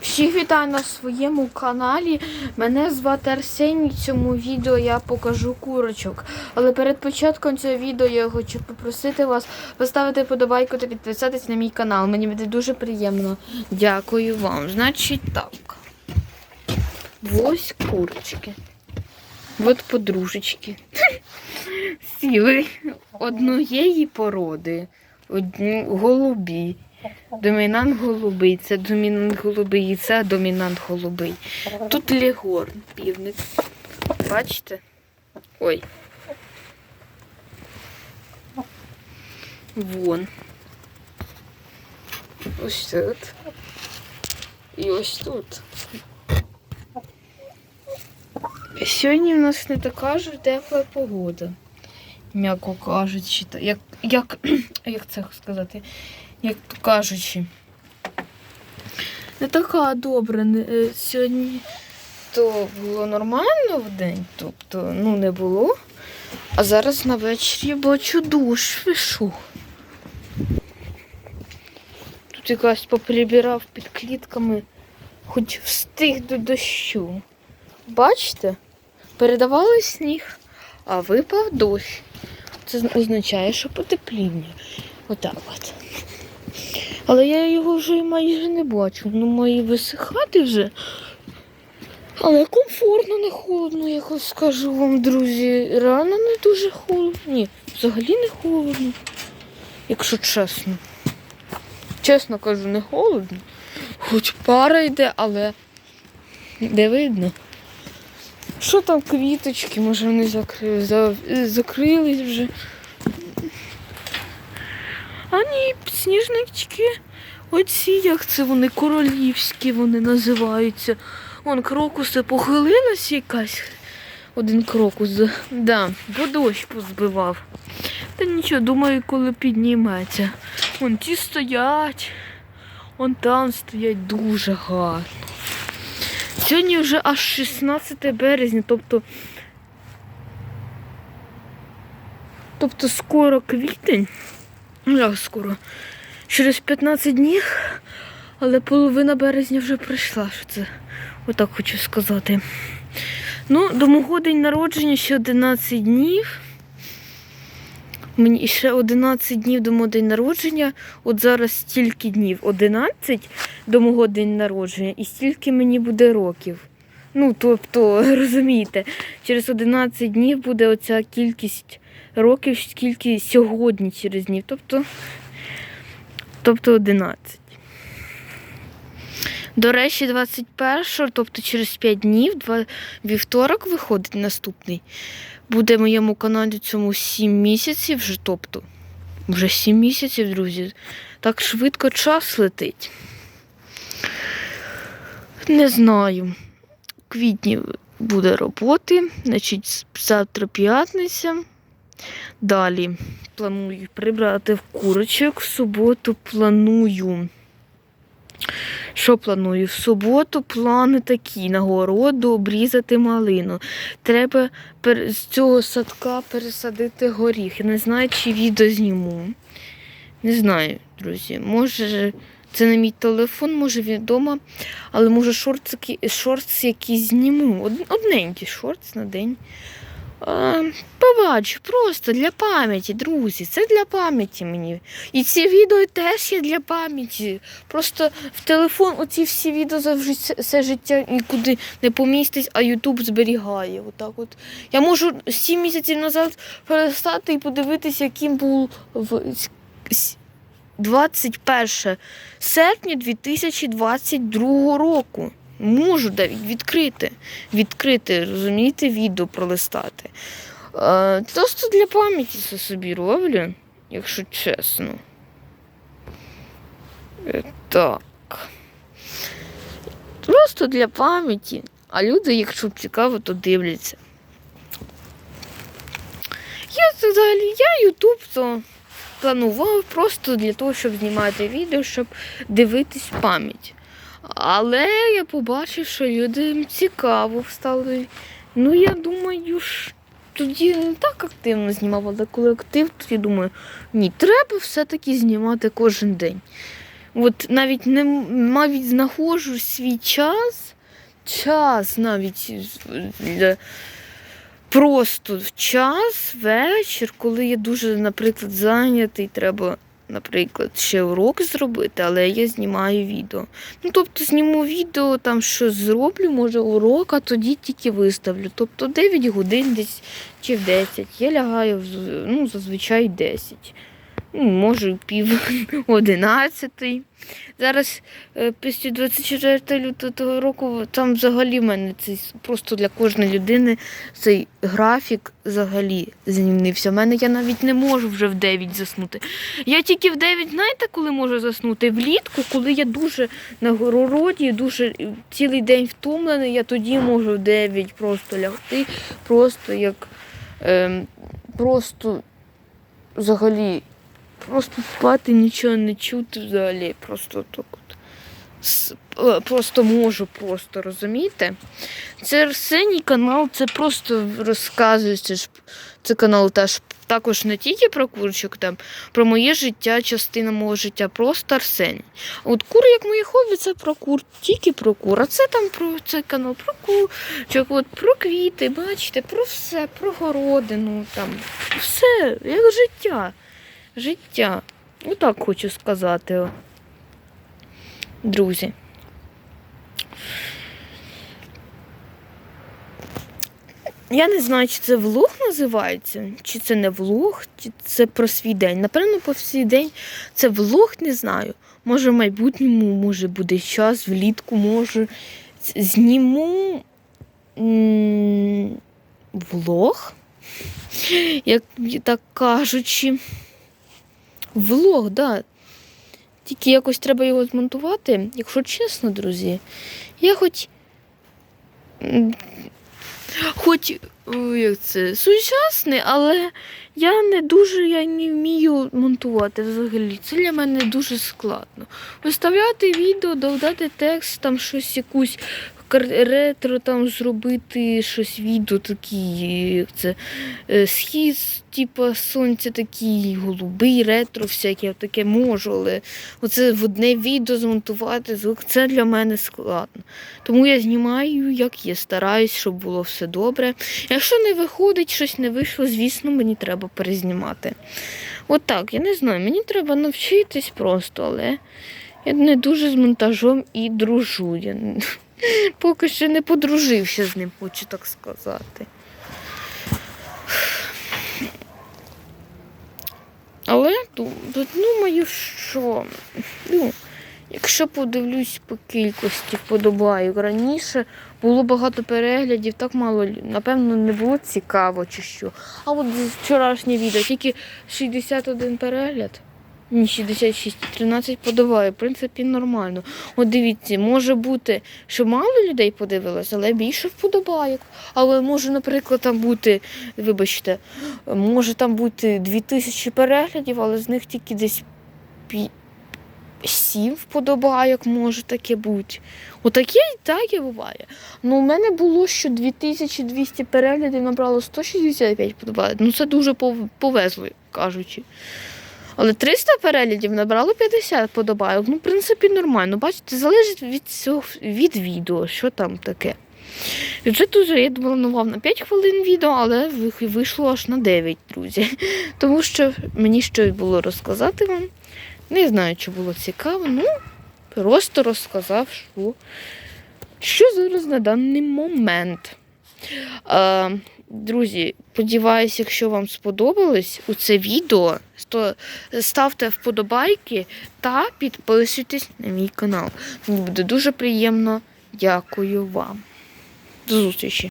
Всіх вітаю на своєму каналі. Мене звати Арсеній. В цьому відео я покажу курочок. Але перед початком цього відео я хочу попросити вас поставити подобайку та підписатись на мій канал. Мені буде дуже приємно. Дякую вам. Значить так. Ось курочки. От подружечки. Сіли однієї породи. Одні голубі. Домінант голубий, це домінант голубий, і це домінант голубий. Тут легорн, півник. Бачите? Ой. Вон. Ось тут. І ось тут. Сьогодні в нас не така ж тепла погода. М'яко кажучи, як, як, як це сказати? Як то кажучи. Не така добра. не- е, Сьогодні то було нормально в день, тобто ну не було. А зараз на вечері бачу душ вишу. Тут якась поприбирав під клітками, хоч встиг до дощу. Бачите? Передавали сніг, а випав дощ. Це означає, що потепління. Отак от. Але я його вже майже не бачу. Ну, має висихати вже. Але комфортно, не холодно, якось скажу вам, друзі. Реально не дуже холодно. Ні, взагалі не холодно. Якщо чесно. Чесно кажу, не холодно. Хоч пара йде, але де видно. Що там квіточки, може вони закрили, закрились вже. А ні, сніжнички. Оці, як це вони, королівські вони називаються. Вон крокуси похилилась якась. Один крокус, да, бо дощ позбивав. Та нічого, думаю, коли підніметься. Вон ті стоять, вон там стоять дуже гарно. Сьогодні вже аж 16 березня, тобто. Тобто скоро квітень. Ну, як скоро. Через 15 днів, але половина березня вже прийшла. Що це? Отак хочу сказати. Ну, до мого день народження ще 11 днів. Мені ще 11 днів до мого день народження. От зараз стільки днів 11 до мого день народження, і стільки мені буде років. Ну, тобто, розумієте, через 11 днів буде оця кількість років, скільки сьогодні через днів. Тобто, тобто 11. До речі, 21, тобто через 5 днів, вівторок виходить наступний. Буде моєму каналі цьому 7 місяців, вже, тобто, вже 7 місяців, друзі. Так швидко час летить. Не знаю. Квітні буде роботи, значить, завтра п'ятниця. Далі планую прибрати в курочок. В суботу планую. Що планую? В суботу плани такі: на городу обрізати малину. Треба з цього садка пересадити горіх. Я не знаю, чи відео зніму. Не знаю, друзі. Може, це на мій телефон, може відомо, але може шортс, шортс якісь зніму. Одненький шортс на день. Побачу, просто для пам'яті, друзі. Це для пам'яті мені. І ці відео теж є для пам'яті. Просто в телефон оці всі відео за все життя нікуди не помістить, а Ютуб зберігає. Отак от. Я можу 7 місяців назад перестати і подивитися, яким був в с- с- 21 серпня 2022 року. Можу відкрити. Відкрити, розумієте, відео пролистати. Е, просто для пам'яті це собі роблю, якщо чесно. Е, Так. Просто для пам'яті. А люди, якщо цікаво, то дивляться. Я взагалі, я Ютуб то планував просто для того, щоб знімати відео, щоб дивитись пам'ять. Але я побачив, що людям цікаво стало. Ну, я думаю, ж тоді не так активно знімав, але коли актив, то я думаю, ні, треба все-таки знімати кожен день. От навіть не навіть знаходжу свій час, час навіть для, просто час, вечір, коли я дуже, наприклад, зайнятий, треба, наприклад, ще урок зробити, але я знімаю відео. Ну, тобто зніму відео, там щось зроблю, може урок, а тоді тільки виставлю. Тобто 9 годин десь чи в 10. Я лягаю ну, зазвичай 10. Ну, може, пів одинадцятий. Зараз е, після 24 лютого того року там взагалі в мене цей просто для кожної людини цей графік взагалі змінився. У мене я навіть не можу вже в 9 заснути. Я тільки в 9, знаєте, коли можу заснути? Влітку, коли я дуже на городі, дуже е, цілий день втомлений, я тоді можу в 9 просто лягти, просто як ем, просто взагалі просто спати, нічого не чути взагалі. Просто так от. Е, Просто можу, просто розумієте? Це Арсеній канал, це просто розказується. Це канал теж також не тільки про курчик, там, про моє життя, частина мого життя, просто Арсеній. А от кур, як моє хобі, це про кур, тільки про кур. А це там про цей канал, про курчик, от, про квіти, бачите, про все, про городину, там, все, як життя. Життя. Отак хочу сказати. Друзі. Я не знаю, чи це влог називається, чи це не влог, чи це про свій день. Напевно, по свій день це влог, не знаю. Може, в майбутньому, може, буде час, влітку, може. Зніму влог, як так кажучи. Влог, так. Да. Тільки якось треба його змонтувати. Якщо чесно, друзі, я хоч. Хоч як це, сучасний, але я не дуже я не вмію монтувати взагалі. Це для мене дуже складно. Виставляти відео, додати текст, там щось якусь ретро там зробити, щось відео такі, це е, схід, типу сонця такий, голубий, ретро, всяке, таке можу, але оце в одне відео змонтувати звук, це для мене складно. Тому я знімаю, як є, стараюсь, щоб було все добре. Якщо не виходить, щось не вийшло, звісно, мені треба перезнімати. От так, я не знаю, мені треба навчитись просто, але я не дуже з монтажом і дружу. Я поки що не подружився з ним, хочу так сказати. Але ду- думаю, що ну, якщо подивлюсь по кількості вподобайок раніше, було багато переглядів, так мало, напевно, не було цікаво чи що. А от вчорашнє відео тільки 61 перегляд. Ні, 66, 13 подобає, в принципі, нормально. От дивіться, може бути, що мало людей подивилось, але більше вподобайок. Але може, наприклад, там бути, вибачте, може там бути 2000 переглядів, але з них тільки десь 7 вподобайок може таке бути. Отаке і таке буває. Ну, у мене було, що 2200 переглядів набрало 165 вподобайок. Ну, це дуже повезло, кажучи. Але 300 переглядів набрало 50 подобайок. Ну, в принципі, нормально. Бачите, залежить від цього від відео, що там таке. Бюджет уже я планував на 5 хвилин відео, але вийшло аж на 9, друзі. Тому що мені щось було розказати вам. Не знаю, чи було цікаво. Ну, просто розказав, що, що зараз на даний момент. Друзі, сподіваюся, якщо вам сподобалось у це відео, то ставте вподобайки та підписуйтесь на мій канал. Мені буде дуже приємно. Дякую вам. До зустрічі!